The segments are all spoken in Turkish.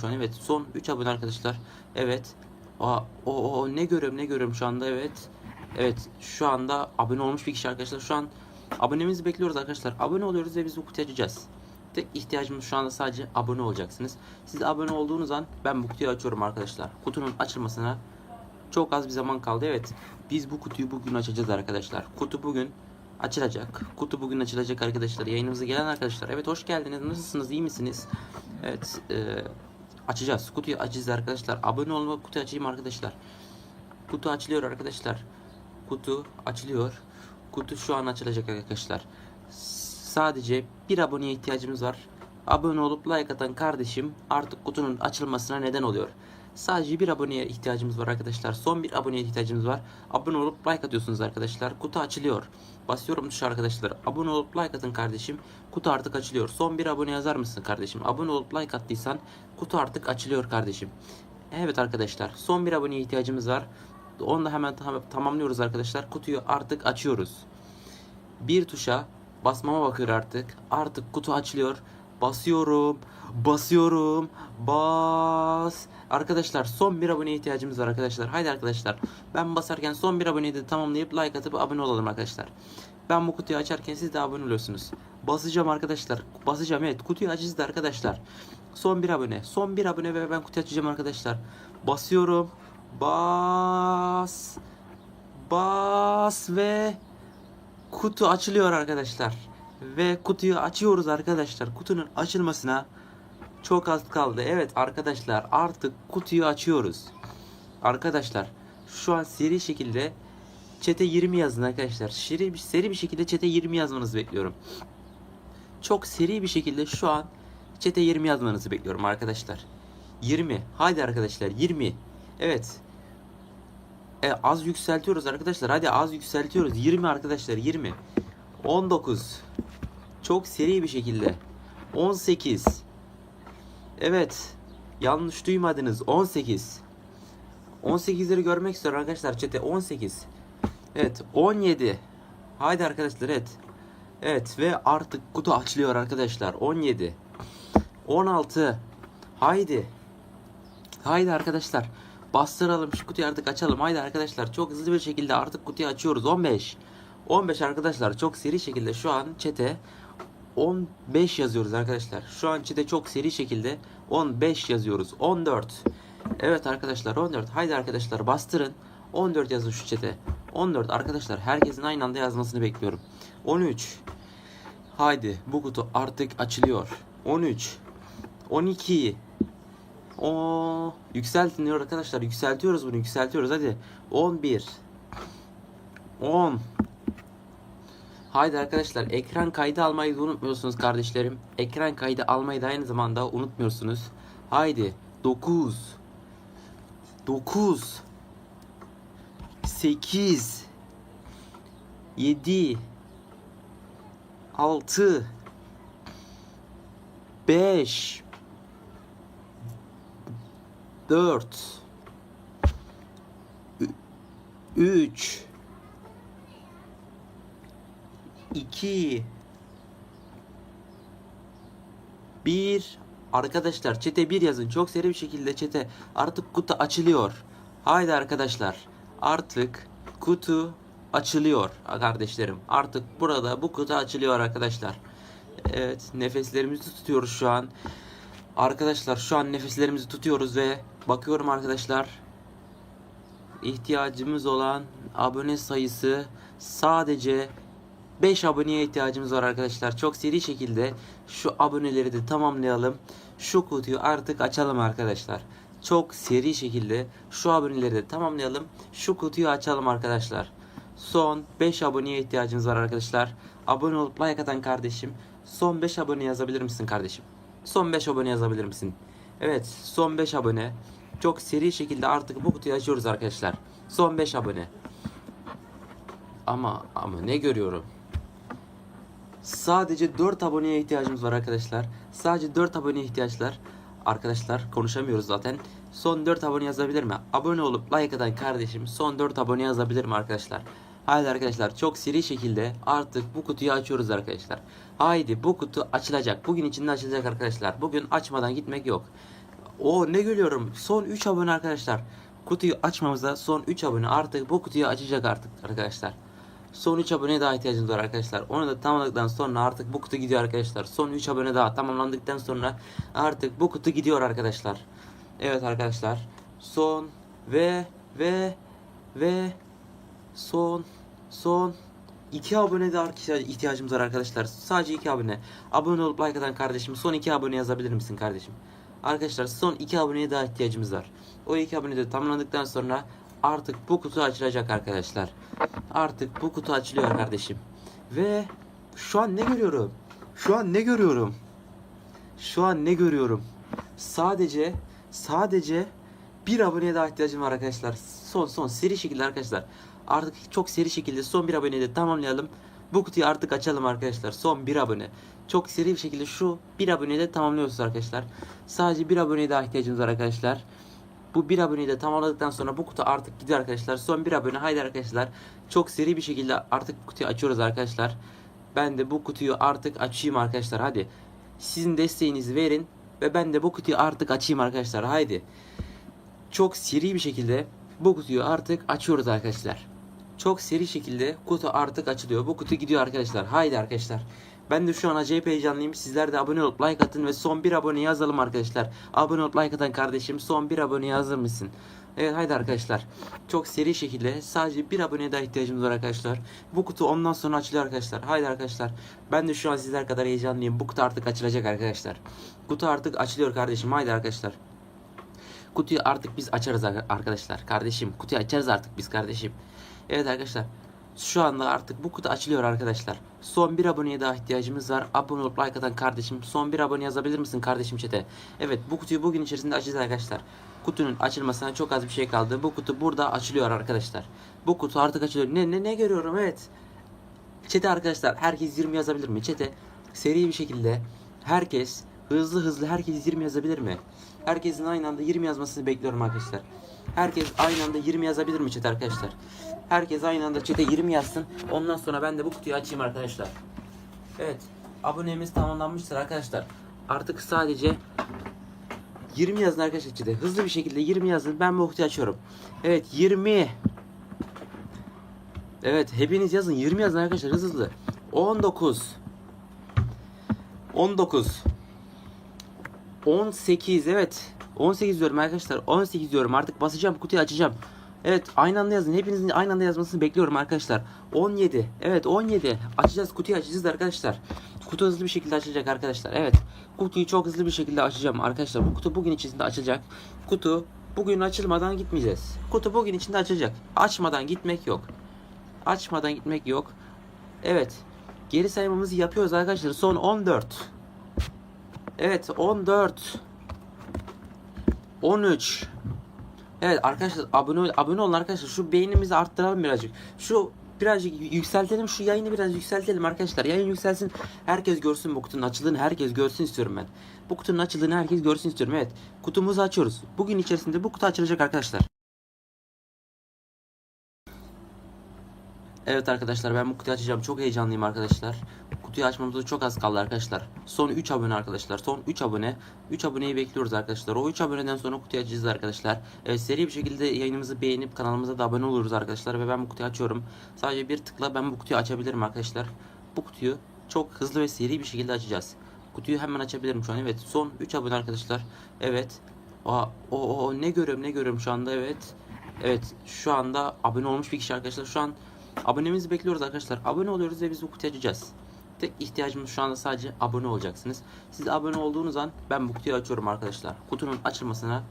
şu an. Evet son 3 abone arkadaşlar. Evet. Aa, o, o ne görüyorum ne görüyorum şu anda evet. Evet şu anda abone olmuş bir kişi arkadaşlar. Şu an abonemizi bekliyoruz arkadaşlar. Abone oluyoruz ve biz bu kutuyu açacağız. Tek ihtiyacımız şu anda sadece abone olacaksınız. Siz abone olduğunuz an ben bu kutuyu açıyorum arkadaşlar. Kutunun açılmasına çok az bir zaman kaldı. Evet biz bu kutuyu bugün açacağız arkadaşlar. Kutu bugün açılacak. Kutu bugün açılacak arkadaşlar. Yayınımıza gelen arkadaşlar. Evet hoş geldiniz. Nasılsınız? iyi misiniz? Evet e, açacağız. Kutuyu açacağız arkadaşlar. Abone olma kutuyu açayım arkadaşlar. Kutu açılıyor arkadaşlar. Kutu açılıyor. Kutu şu an açılacak arkadaşlar. Sadece bir aboneye ihtiyacımız var. Abone olup like atan kardeşim artık kutunun açılmasına neden oluyor. Sadece bir aboneye ihtiyacımız var arkadaşlar. Son bir aboneye ihtiyacımız var. Abone olup like atıyorsunuz arkadaşlar. Kutu açılıyor. Basıyorum tuşa arkadaşlar. Abone olup like atın kardeşim. Kutu artık açılıyor. Son bir abone yazar mısın kardeşim? Abone olup like attıysan kutu artık açılıyor kardeşim. Evet arkadaşlar. Son bir aboneye ihtiyacımız var. Onu da hemen tam- tamamlıyoruz arkadaşlar. Kutuyu artık açıyoruz. Bir tuşa basmama bakıyor artık. Artık kutu açılıyor. Basıyorum. Basıyorum. Bas. Arkadaşlar son bir aboneye ihtiyacımız var arkadaşlar. Haydi arkadaşlar. Ben basarken son bir aboneyi de tamamlayıp like atıp abone olalım arkadaşlar. Ben bu kutuyu açarken siz de abone oluyorsunuz. Basacağım arkadaşlar. Basacağım evet. Kutuyu açacağız da arkadaşlar. Son bir abone. Son bir abone ve ben kutuyu açacağım arkadaşlar. Basıyorum. Bas. Bas ve kutu açılıyor arkadaşlar. Ve kutuyu açıyoruz arkadaşlar. Kutunun açılmasına çok az kaldı. Evet arkadaşlar artık kutuyu açıyoruz. Arkadaşlar şu an seri şekilde çete 20 yazın arkadaşlar. Seri, seri bir şekilde çete 20 yazmanızı bekliyorum. Çok seri bir şekilde şu an çete 20 yazmanızı bekliyorum arkadaşlar. 20. Haydi arkadaşlar 20. Evet. E, az yükseltiyoruz arkadaşlar. Hadi az yükseltiyoruz. 20 arkadaşlar 20. 19. Çok seri bir şekilde. 18. Evet. Yanlış duymadınız. 18. 18'leri görmek istiyorum arkadaşlar çete 18. Evet 17. Haydi arkadaşlar evet. Evet ve artık kutu açılıyor arkadaşlar. 17. 16. Haydi. Haydi arkadaşlar. Bastıralım şu kutuyu artık açalım. Haydi arkadaşlar çok hızlı bir şekilde artık kutuyu açıyoruz. 15. 15 arkadaşlar çok seri şekilde şu an çete 15 yazıyoruz arkadaşlar. Şu an çete çok seri şekilde 15 yazıyoruz. 14. Evet arkadaşlar 14. Haydi arkadaşlar bastırın. 14 yazın şu çete. 14 arkadaşlar herkesin aynı anda yazmasını bekliyorum. 13. Haydi bu kutu artık açılıyor. 13. 12. O yükseltin diyor arkadaşlar. Yükseltiyoruz bunu. Yükseltiyoruz hadi. 11. 10. Haydi arkadaşlar ekran kaydı almayı da unutmuyorsunuz kardeşlerim. Ekran kaydı almayı da aynı zamanda unutmuyorsunuz. Haydi 9 9 8 7 6 5 4 3 2 1 Arkadaşlar çete 1 yazın. Çok seri bir şekilde çete. Artık kutu açılıyor. Haydi arkadaşlar. Artık kutu açılıyor kardeşlerim. Artık burada bu kutu açılıyor arkadaşlar. Evet nefeslerimizi tutuyoruz şu an. Arkadaşlar şu an nefeslerimizi tutuyoruz ve bakıyorum arkadaşlar. İhtiyacımız olan abone sayısı sadece 5 aboneye ihtiyacımız var arkadaşlar. Çok seri şekilde şu aboneleri de tamamlayalım. Şu kutuyu artık açalım arkadaşlar. Çok seri şekilde şu aboneleri de tamamlayalım. Şu kutuyu açalım arkadaşlar. Son 5 aboneye ihtiyacımız var arkadaşlar. Abone olup like atan kardeşim. Son 5 abone yazabilir misin kardeşim? Son 5 abone yazabilir misin? Evet son 5 abone. Çok seri şekilde artık bu kutuyu açıyoruz arkadaşlar. Son 5 abone. Ama ama ne görüyorum? Sadece 4 aboneye ihtiyacımız var arkadaşlar. Sadece 4 aboneye ihtiyaçlar. Arkadaşlar konuşamıyoruz zaten. Son 4 abone yazabilir mi? Abone olup like atan kardeşim son 4 abone yazabilir mi arkadaşlar? Haydi arkadaşlar çok seri şekilde artık bu kutuyu açıyoruz arkadaşlar. Haydi bu kutu açılacak. Bugün içinde açılacak arkadaşlar. Bugün açmadan gitmek yok. O ne görüyorum? Son 3 abone arkadaşlar. Kutuyu açmamıza son 3 abone. Artık bu kutuyu açacak artık arkadaşlar. Son 3 aboneye daha ihtiyacımız var arkadaşlar. Onu da tamamladıktan sonra artık bu kutu gidiyor arkadaşlar. Son 3 abone daha tamamlandıktan sonra artık bu kutu gidiyor arkadaşlar. Evet arkadaşlar. Son ve ve ve son son 2 abone daha ihtiyacımız var arkadaşlar. Sadece 2 abone. Abone olup like atan kardeşim son 2 abone yazabilir misin kardeşim? Arkadaşlar son 2 aboneye daha ihtiyacımız var. O 2 abone de tamamlandıktan sonra artık bu kutu açılacak arkadaşlar. Artık bu kutu açılıyor kardeşim. Ve şu an ne görüyorum? Şu an ne görüyorum? Şu an ne görüyorum? Sadece sadece bir aboneye daha ihtiyacım var arkadaşlar. Son son seri şekilde arkadaşlar. Artık çok seri şekilde son bir aboneyi de tamamlayalım. Bu kutuyu artık açalım arkadaşlar. Son bir abone. Çok seri bir şekilde şu bir aboneyi de tamamlıyoruz arkadaşlar. Sadece bir aboneye daha ihtiyacımız var arkadaşlar. Bu bir aboneyi de tamamladıktan sonra bu kutu artık gidiyor arkadaşlar. Son bir abone. Haydi arkadaşlar. Çok seri bir şekilde artık kutuyu açıyoruz arkadaşlar. Ben de bu kutuyu artık açayım arkadaşlar. Hadi. Sizin desteğinizi verin. Ve ben de bu kutuyu artık açayım arkadaşlar. Haydi. Çok seri bir şekilde bu kutuyu artık açıyoruz arkadaşlar. Çok seri şekilde kutu artık açılıyor. Bu kutu gidiyor arkadaşlar. Haydi arkadaşlar. Ben de şu an acayip heyecanlıyım. Sizler de abone olup like atın ve son bir abone yazalım arkadaşlar. Abone olup like atan kardeşim son bir abone yazır mısın? Evet haydi arkadaşlar. Çok seri şekilde sadece bir aboneye daha ihtiyacımız var arkadaşlar. Bu kutu ondan sonra açılıyor arkadaşlar. Haydi arkadaşlar. Ben de şu an sizler kadar heyecanlıyım. Bu kutu artık açılacak arkadaşlar. Kutu artık açılıyor kardeşim. Haydi arkadaşlar. Kutuyu artık biz açarız arkadaşlar. Kardeşim kutuyu açarız artık biz kardeşim. Evet arkadaşlar. Şu anda artık bu kutu açılıyor arkadaşlar. Son bir aboneye daha ihtiyacımız var. Abone olup like atan kardeşim. Son bir abone yazabilir misin kardeşim çete? Evet bu kutuyu bugün içerisinde açacağız arkadaşlar. Kutunun açılmasına çok az bir şey kaldı. Bu kutu burada açılıyor arkadaşlar. Bu kutu artık açılıyor. Ne ne ne görüyorum evet. Çete arkadaşlar herkes 20 yazabilir mi? Çete seri bir şekilde herkes hızlı hızlı herkes 20 yazabilir mi? Herkesin aynı anda 20 yazmasını bekliyorum arkadaşlar. Herkes aynı anda 20 yazabilir mi chat arkadaşlar? Herkes aynı anda chat'e 20 yazsın. Ondan sonra ben de bu kutuyu açayım arkadaşlar. Evet. Abonemiz tamamlanmıştır arkadaşlar. Artık sadece 20 yazın arkadaşlar chat'e. Hızlı bir şekilde 20 yazın. Ben bu kutuyu açıyorum. Evet 20. Evet hepiniz yazın. 20 yazın arkadaşlar hızlı hızlı. 19. 19. 18 evet. 18 diyorum arkadaşlar. 18 diyorum. Artık basacağım kutuyu açacağım. Evet aynı anda yazın. Hepinizin aynı anda yazmasını bekliyorum arkadaşlar. 17. Evet 17. Açacağız kutuyu açacağız arkadaşlar. Kutu hızlı bir şekilde açılacak arkadaşlar. Evet. Kutuyu çok hızlı bir şekilde açacağım arkadaşlar. Bu kutu bugün içinde açılacak. Kutu bugün açılmadan gitmeyeceğiz. Kutu bugün içinde açılacak. Açmadan gitmek yok. Açmadan gitmek yok. Evet. Geri saymamızı yapıyoruz arkadaşlar. Son 14. Evet 14. 13. Evet arkadaşlar abone abone olun arkadaşlar. Şu beynimizi arttıralım birazcık. Şu birazcık yükseltelim. Şu yayını biraz yükseltelim arkadaşlar. Yayın yükselsin. Herkes görsün bu kutunun açıldığını. Herkes görsün istiyorum ben. Bu kutunun açıldığını herkes görsün istiyorum. Evet. Kutumuzu açıyoruz. Bugün içerisinde bu kutu açılacak arkadaşlar. Evet arkadaşlar ben bu kutuyu açacağım. Çok heyecanlıyım arkadaşlar. Kutuyu açmamıza çok az kaldı arkadaşlar. Son 3 abone arkadaşlar. Son 3 abone. 3 aboneyi bekliyoruz arkadaşlar. O 3 aboneden sonra kutuyu açacağız arkadaşlar. Evet, seri bir şekilde yayınımızı beğenip kanalımıza da abone oluruz arkadaşlar. Ve ben bu kutuyu açıyorum. Sadece bir tıkla ben bu kutuyu açabilirim arkadaşlar. Bu kutuyu çok hızlı ve seri bir şekilde açacağız. Kutuyu hemen açabilirim şu an. Evet son 3 abone arkadaşlar. Evet. Aa, o, o ne görüyorum ne görüyorum şu anda evet. Evet şu anda abone olmuş bir kişi arkadaşlar. Şu an abonemizi bekliyoruz arkadaşlar. Abone oluyoruz ve biz bu kutuyu açacağız. Tek ihtiyacımız şu anda sadece abone olacaksınız. Siz abone olduğunuz an ben bu kutuyu açıyorum arkadaşlar. Kutunun açılmasına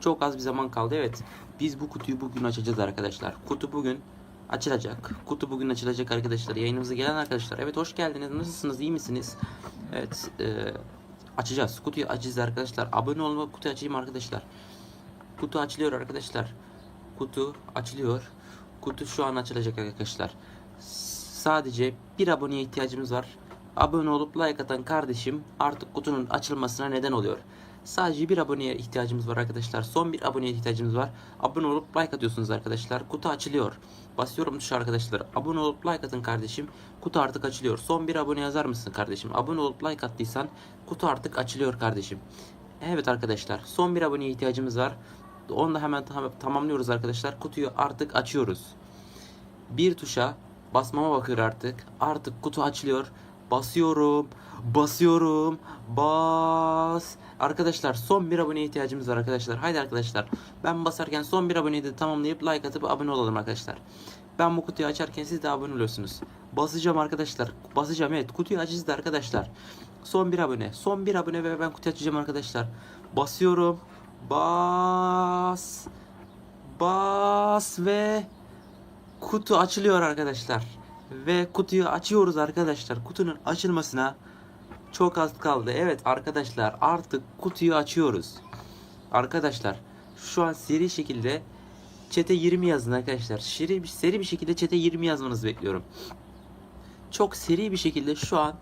çok az bir zaman kaldı. Evet biz bu kutuyu bugün açacağız arkadaşlar. Kutu bugün açılacak. Kutu bugün açılacak arkadaşlar. Yayınımıza gelen arkadaşlar. Evet hoş geldiniz. Nasılsınız? iyi misiniz? Evet e, açacağız. Kutuyu açacağız arkadaşlar. Abone olma kutuyu açayım arkadaşlar. Kutu açılıyor arkadaşlar. Kutu açılıyor. Kutu şu an açılacak arkadaşlar. Sadece bir aboneye ihtiyacımız var. Abone olup like atan kardeşim artık kutunun açılmasına neden oluyor. Sadece bir aboneye ihtiyacımız var arkadaşlar. Son bir aboneye ihtiyacımız var. Abone olup like atıyorsunuz arkadaşlar. Kutu açılıyor. Basıyorum tuşa arkadaşlar. Abone olup like atın kardeşim. Kutu artık açılıyor. Son bir abone yazar mısın kardeşim? Abone olup like attıysan kutu artık açılıyor kardeşim. Evet arkadaşlar son bir aboneye ihtiyacımız var. Onu da hemen tam- tamamlıyoruz arkadaşlar. Kutuyu artık açıyoruz. Bir tuşa basmama bakıyor artık. Artık kutu açılıyor. Basıyorum. Basıyorum. Bas. Arkadaşlar son bir aboneye ihtiyacımız var arkadaşlar. Haydi arkadaşlar. Ben basarken son bir aboneyi de tamamlayıp like atıp abone olalım arkadaşlar. Ben bu kutuyu açarken siz de abone oluyorsunuz. Basacağım arkadaşlar. Basacağım evet. Kutuyu açacağız da arkadaşlar. Son bir abone. Son bir abone ve ben kutuyu açacağım arkadaşlar. Basıyorum. Bas. Bas ve kutu açılıyor arkadaşlar. Ve kutuyu açıyoruz arkadaşlar. Kutunun açılmasına çok az kaldı. Evet arkadaşlar artık kutuyu açıyoruz. Arkadaşlar şu an seri şekilde çete 20 yazın arkadaşlar. Seri, seri bir şekilde çete 20 yazmanızı bekliyorum. Çok seri bir şekilde şu an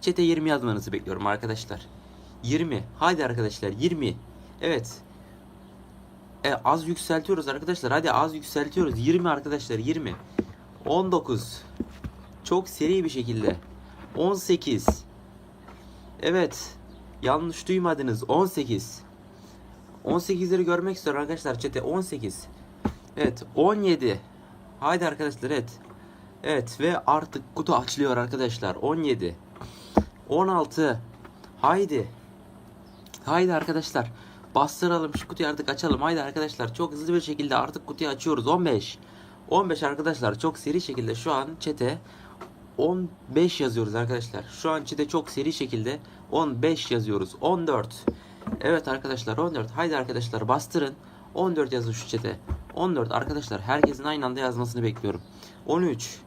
çete 20 yazmanızı bekliyorum arkadaşlar. 20. Haydi arkadaşlar 20. Evet. E, az yükseltiyoruz arkadaşlar. Hadi az yükseltiyoruz. 20 arkadaşlar 20. 19. Çok seri bir şekilde. 18. Evet. Yanlış duymadınız. 18. 18'leri görmek istiyorum arkadaşlar çete. 18. Evet 17. Haydi arkadaşlar evet. Evet ve artık kutu açılıyor arkadaşlar. 17. 16. Haydi. Haydi arkadaşlar. Bastıralım şu kutuyu artık açalım. Haydi arkadaşlar çok hızlı bir şekilde artık kutuyu açıyoruz. 15. 15 arkadaşlar çok seri şekilde şu an çete 15 yazıyoruz arkadaşlar. Şu an çete çok seri şekilde 15 yazıyoruz. 14. Evet arkadaşlar 14. Haydi arkadaşlar bastırın. 14 yazın şu çete. 14 arkadaşlar herkesin aynı anda yazmasını bekliyorum. 13.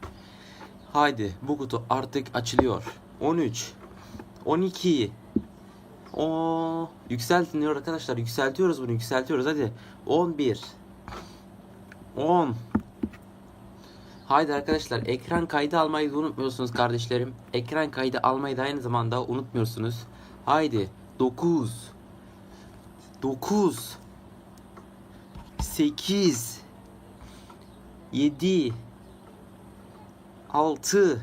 Haydi bu kutu artık açılıyor. 13. 12. O yükseltin arkadaşlar. Yükseltiyoruz bunu. Yükseltiyoruz hadi. 11. 10. Haydi arkadaşlar ekran kaydı almayı da unutmuyorsunuz kardeşlerim. Ekran kaydı almayı da aynı zamanda unutmuyorsunuz. Haydi 9 9 8 7 6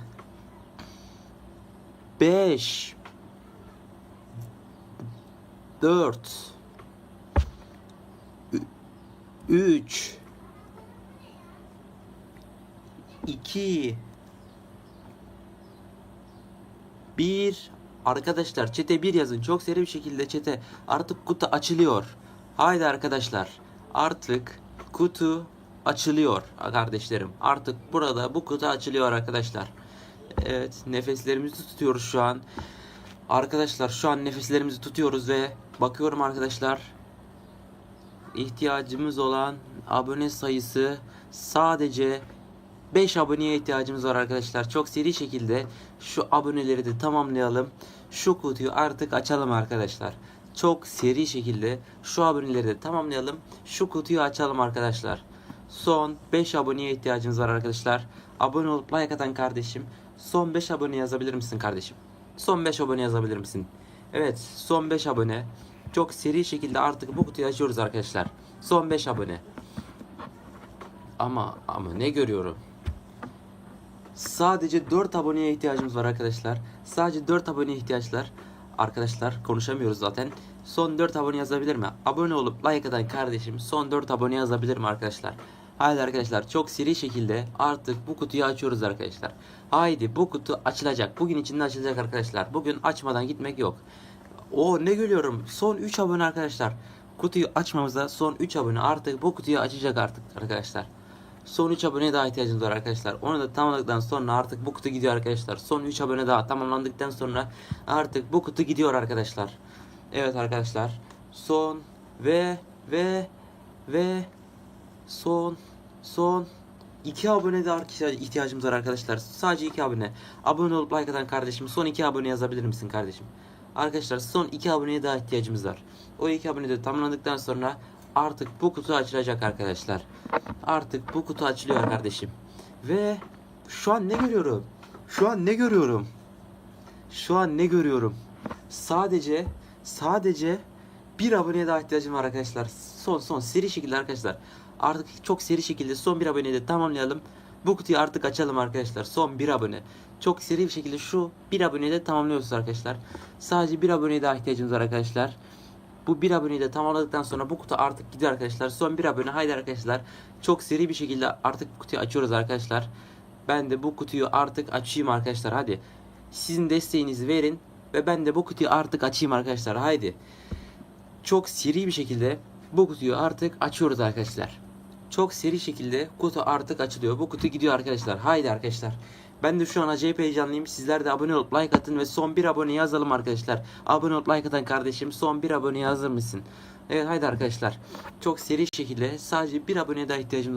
5 4 3 2 1 Arkadaşlar çete 1 yazın. Çok seri bir şekilde çete. Artık kutu açılıyor. Haydi arkadaşlar. Artık kutu açılıyor kardeşlerim. Artık burada bu kutu açılıyor arkadaşlar. Evet nefeslerimizi tutuyoruz şu an. Arkadaşlar şu an nefeslerimizi tutuyoruz ve bakıyorum arkadaşlar. İhtiyacımız olan abone sayısı sadece 5 aboneye ihtiyacımız var arkadaşlar. Çok seri şekilde şu aboneleri de tamamlayalım. Şu kutuyu artık açalım arkadaşlar. Çok seri şekilde şu aboneleri de tamamlayalım. Şu kutuyu açalım arkadaşlar. Son 5 aboneye ihtiyacımız var arkadaşlar. Abone olup like atan kardeşim. Son 5 abone yazabilir misin kardeşim? Son 5 abone yazabilir misin? Evet son 5 abone. Çok seri şekilde artık bu kutuyu açıyoruz arkadaşlar. Son 5 abone. Ama ama ne görüyorum? Sadece 4 aboneye ihtiyacımız var arkadaşlar. Sadece 4 aboneye ihtiyaçlar. Arkadaşlar konuşamıyoruz zaten. Son 4 abone yazabilir mi? Abone olup like atan kardeşim son 4 abone yazabilir mi arkadaşlar? Haydi arkadaşlar çok seri şekilde artık bu kutuyu açıyoruz arkadaşlar. Haydi bu kutu açılacak. Bugün içinde açılacak arkadaşlar. Bugün açmadan gitmek yok. O ne görüyorum. Son 3 abone arkadaşlar. Kutuyu açmamıza son 3 abone artık bu kutuyu açacak artık arkadaşlar. Son 3 aboneye daha ihtiyacımız var arkadaşlar. Onu da tamamladıktan sonra artık bu kutu gidiyor arkadaşlar. Son 3 abone daha tamamlandıktan sonra artık bu kutu gidiyor arkadaşlar. Evet arkadaşlar. Son ve ve ve son son 2 abone daha ihtiyacımız var arkadaşlar. Sadece 2 abone. Abone olup like atan kardeşim son 2 abone yazabilir misin kardeşim? Arkadaşlar son 2 aboneye daha ihtiyacımız var. O 2 abone de tamamlandıktan sonra artık bu kutu açılacak arkadaşlar. Artık bu kutu açılıyor kardeşim. Ve şu an ne görüyorum? Şu an ne görüyorum? Şu an ne görüyorum? Sadece sadece bir aboneye daha ihtiyacım var arkadaşlar. Son son seri şekilde arkadaşlar. Artık çok seri şekilde son bir aboneyi de tamamlayalım. Bu kutuyu artık açalım arkadaşlar. Son bir abone. Çok seri bir şekilde şu bir aboneyi de tamamlıyoruz arkadaşlar. Sadece bir aboneye daha ihtiyacımız var arkadaşlar. Bu bir aboneyi de tamamladıktan sonra bu kutu artık gidiyor arkadaşlar. Son bir abone haydi arkadaşlar. Çok seri bir şekilde artık kutuyu açıyoruz arkadaşlar. Ben de bu kutuyu artık açayım arkadaşlar hadi. Sizin desteğinizi verin ve ben de bu kutuyu artık açayım arkadaşlar haydi. Çok seri bir şekilde bu kutuyu artık açıyoruz arkadaşlar. Çok seri şekilde kutu artık açılıyor. Bu kutu gidiyor arkadaşlar. Haydi arkadaşlar. Ben de şu an acayip heyecanlıyım. Sizler de abone olup like atın ve son bir abone yazalım arkadaşlar. Abone olup like atan kardeşim son bir abone hazır mısın? Evet haydi arkadaşlar. Çok seri şekilde sadece bir aboneye daha ihtiyacımız